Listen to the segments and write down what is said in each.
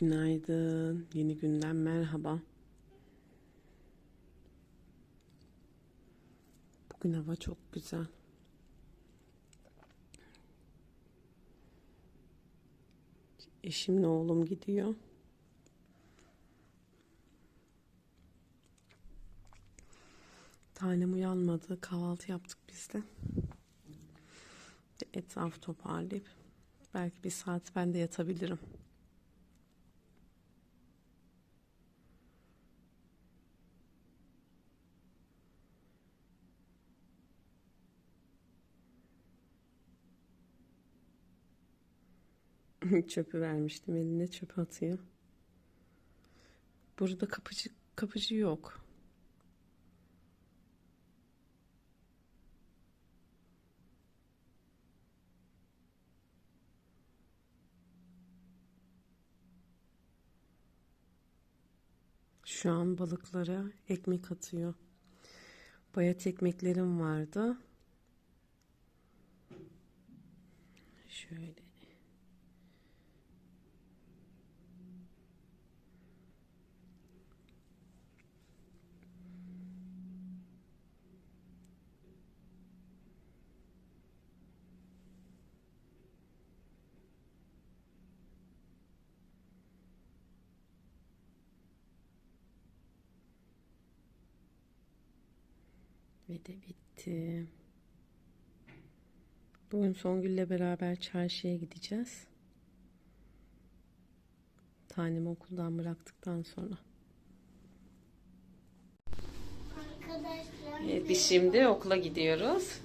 Günaydın. Yeni günden merhaba. Bugün hava çok güzel. Eşimle oğlum gidiyor. Tanem uyanmadı. Kahvaltı yaptık biz de. Etrafı toparlayıp belki bir saat ben de yatabilirim. Çöpü vermiştim eline çöp atıyor. Burada kapıcı kapıcı yok. Şu an balıklara ekmek atıyor. Bayat ekmeklerim vardı. Şöyle. Ve de bitti. Bugün Songül'le beraber çarşıya gideceğiz. Tanemi okuldan bıraktıktan sonra. Arkadaşlar Evet, biz şimdi okula gidiyoruz.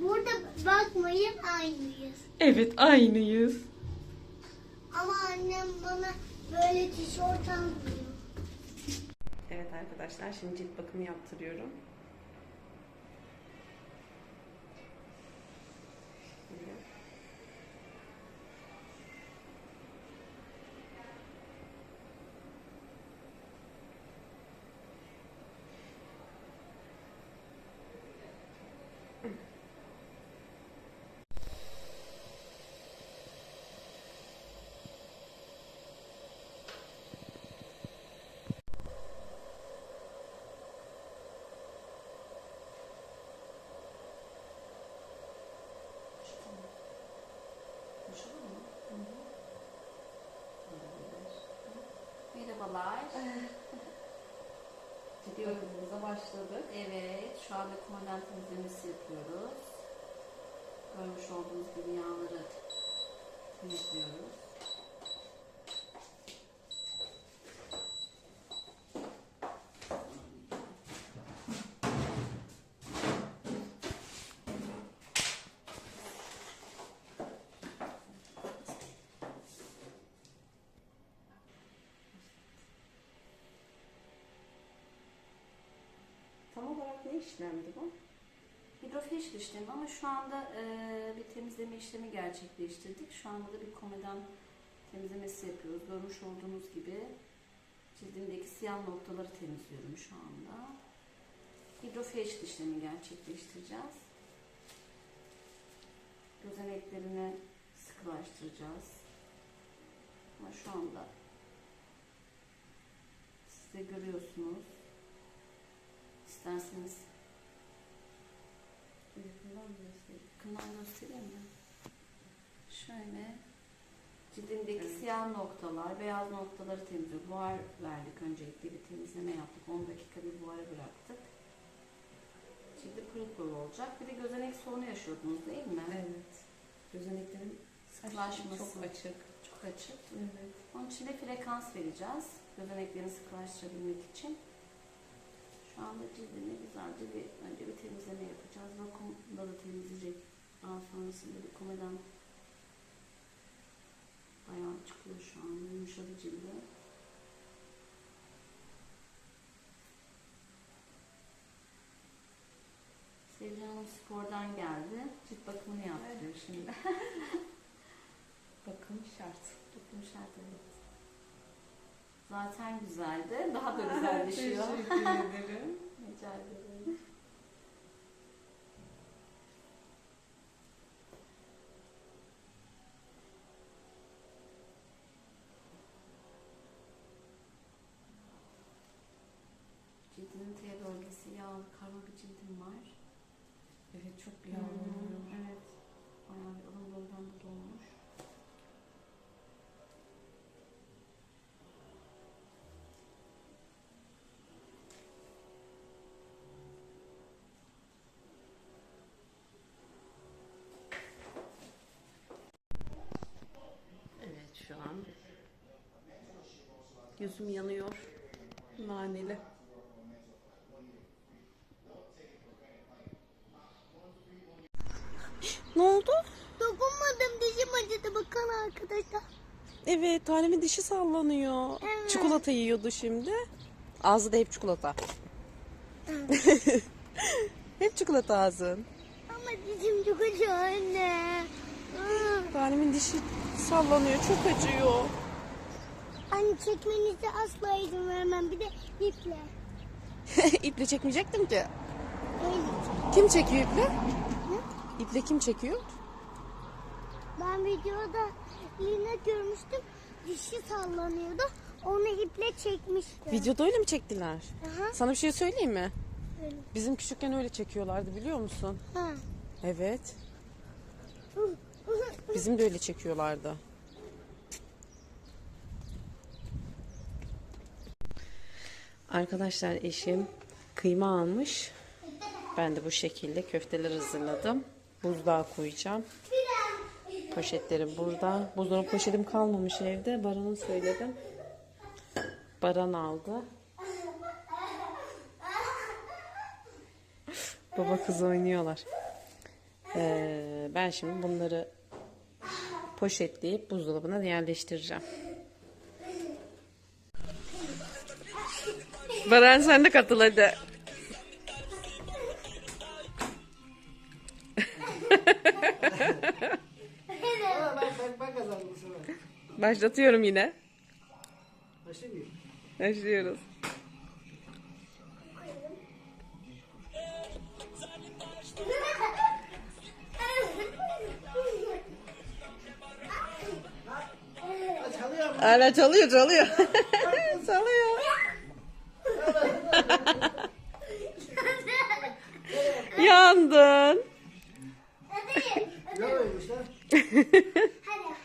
burada bakmayın aynıyız. Evet, aynıyız. Ama annem bana böyle tişört almıyor. Evet arkadaşlar, şimdi cilt bakımı yaptırıyorum. Merhabalar. Bakımımıza başladık. Evet, şu anda kumadan temizlemesi yapıyoruz. Görmüş olduğunuz gibi yağları temizliyoruz. İşlemdi bu? Hidrofiş işlemi ama şu anda e, bir temizleme işlemi gerçekleştirdik. Şu anda da bir komedan temizlemesi yapıyoruz. Görmüş olduğunuz gibi cildimdeki siyah noktaları temizliyorum şu anda. Hidrofiş işlemi gerçekleştireceğiz. Gözeneklerini sıkılaştıracağız. Ama şu anda siz de görüyorsunuz. İsterseniz yakından göstereyim. Yakından göstereyim mi? Şöyle cildindeki Evet. siyah noktalar, beyaz noktaları temizliyor. Buhar verdik öncelikle bir temizleme yaptık. 10 dakika bir buhara bıraktık. Cildi pırıl pırıl olacak. Bir de gözenek sorunu yaşıyordunuz değil mi? Evet. Gözeneklerim Sıkılaşması. çok açık. Çok açık. Evet. Onun için de frekans vereceğiz. Gözeneklerini sıkılaştırabilmek için. Şu anda cildini güzelce bir önce bir temizleme yapacağız. Vakumda da temizleyecek. Daha sonrasında bir komeden bayağı çıkıyor şu anda. Yumuşadı cildi. Sevgi Hanım spordan geldi. Cilt bakımını yaptırıyor şimdi. Bakım şart. Bakım şart evet. Zaten güzeldi. Daha da güzelleşiyor. Teşekkür ederim. Rica ederim. Cildinin T bölgesi yağlı karma bir cildim var. Evet çok yağlı. Hmm. Yüzüm yanıyor. Naneli. Ne oldu? Dokunmadım dişim acıdı bakın arkadaşlar. Evet, Tanem'in dişi sallanıyor. Evet. Çikolata yiyordu şimdi. Ağzı da hep çikolata. hep çikolata ağzın. Ama dişim çok acıyor anne. Tanem'in dişi sallanıyor, çok acıyor. Anne çekmenize asla izin vermem. Bir de iple. iple çekmeyecektim ki. Öyle. Kim çekiyor iple? İple kim çekiyor? Ben videoda Lina görmüştüm. Dişi sallanıyordu. Onu iple çekmişti. Videoda öyle mi çektiler? Aha. Sana bir şey söyleyeyim mi? Öyle. Bizim küçükken öyle çekiyorlardı biliyor musun? Ha. Evet. Bizim de öyle çekiyorlardı. Arkadaşlar eşim kıyma almış. Ben de bu şekilde köfteler hazırladım. Buzluğa koyacağım. Poşetlerim burada. Buzdolabı poşetim kalmamış evde. Baran'a söyledim. Baran aldı. Baba kız oynuyorlar. Ee, ben şimdi bunları poşetleyip buzdolabına yerleştireceğim. Baran sen de katıl hadi. Başlatıyorum yine. Başlıyoruz. Ha, çalıyor çalıyor çalıyor. Yandın.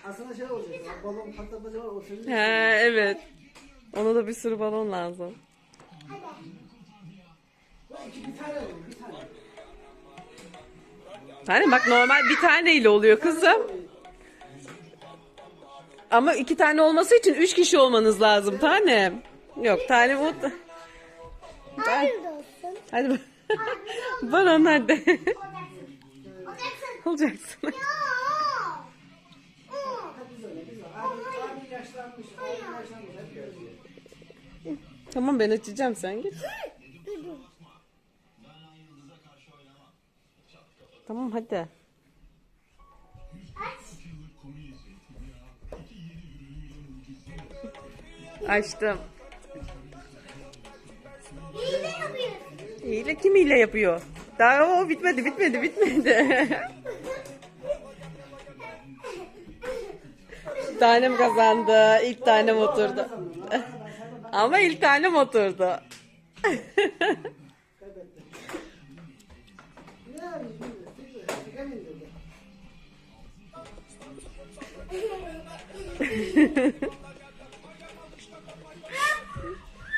Aslında şey olacak. Balon patlatmaca var. O senin. Ha evet. Ona da bir sürü balon lazım. Bir tane olur. Bir tane. Bak normal bir taneyle oluyor kızım. Ama iki tane olması için üç kişi olmanız lazım tanem. Yok tane bu. Olsun. Hadi bak. Baron hadi. Olacaksın. Tamam ben açacağım sen git. Tamam hadi. Açtım. Hile kim hile yapıyor? Daha o bitmedi bitmedi bitmedi. tanem kazandı. İlk tanem oturdu. Ama ilk tanem oturdu.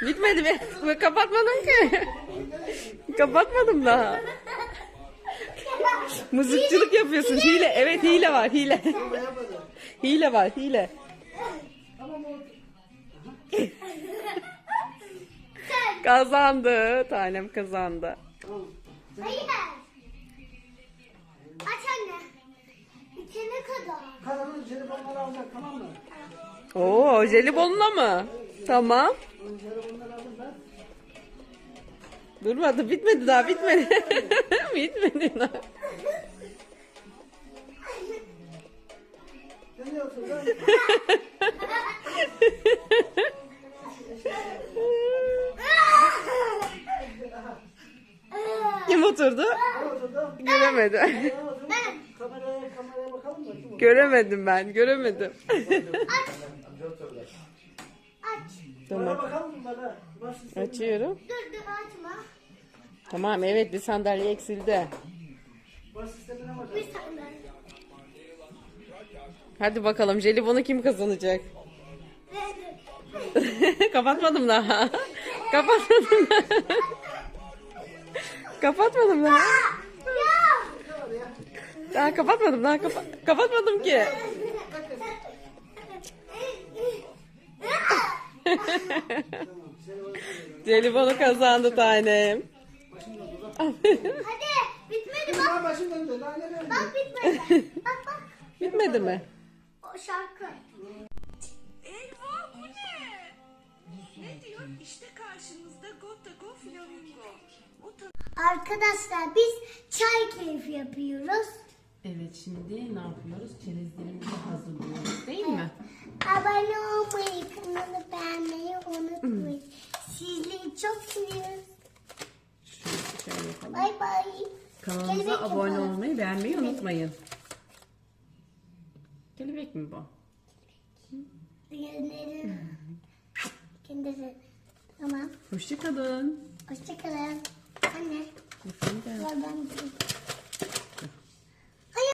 Bitmedi mi? Ben Kapatmadım ki. Kapatmadım daha. Mızıkçılık yapıyorsun. Hile. Evet hile var hile. Hile var hile. Kazandı. Tanem kazandı. Hayır. Aç anne. Bitene kadar. Kanalın telefonları alacak tamam mı? Oo jelibonla mı? Tamam. Ben. Durmadı bitmedi daha bitmedi. bitmedi daha. Kim oturdu? Göremedim. Kameraya, kameraya bakalım da kim o? göremedim ben göremedim. Tamam. Açıyorum. Dur dur açma. Tamam evet bir sandalye eksildi. Bir. Hadi bakalım jelibonu kim kazanacak? Kapatmadım daha. Kapatmadım daha. Kapatmadım daha. Daha kapatmadım daha kapa- kapatmadım ki. Jelibonu kazandı tanem. Hadi bitmedi bak. Bak bitmedi. Bak bak. Bitmedi mi? O şarkı. Eyvah bu ne? Ne diyor? İşte karşınızda Gotago Flamingo. Arkadaşlar biz çay keyfi yapıyoruz. Evet şimdi ne yapıyoruz? Çerezlerimizi hazırlıyoruz değil mi? Abone olmayı, kanalı beğenmeyi unutmayın. Sizleri çok seviyoruz. Şöyle, şöyle yapalım. Bay bay. Kanalımıza Kelebek abone yapalım. olmayı, beğenmeyi unutmayın. Kelebek mi bu? Diğerleri. Kendisi. Tamam. Hoşçakalın. Hoşçakalın. Anne. Efendim? Ben.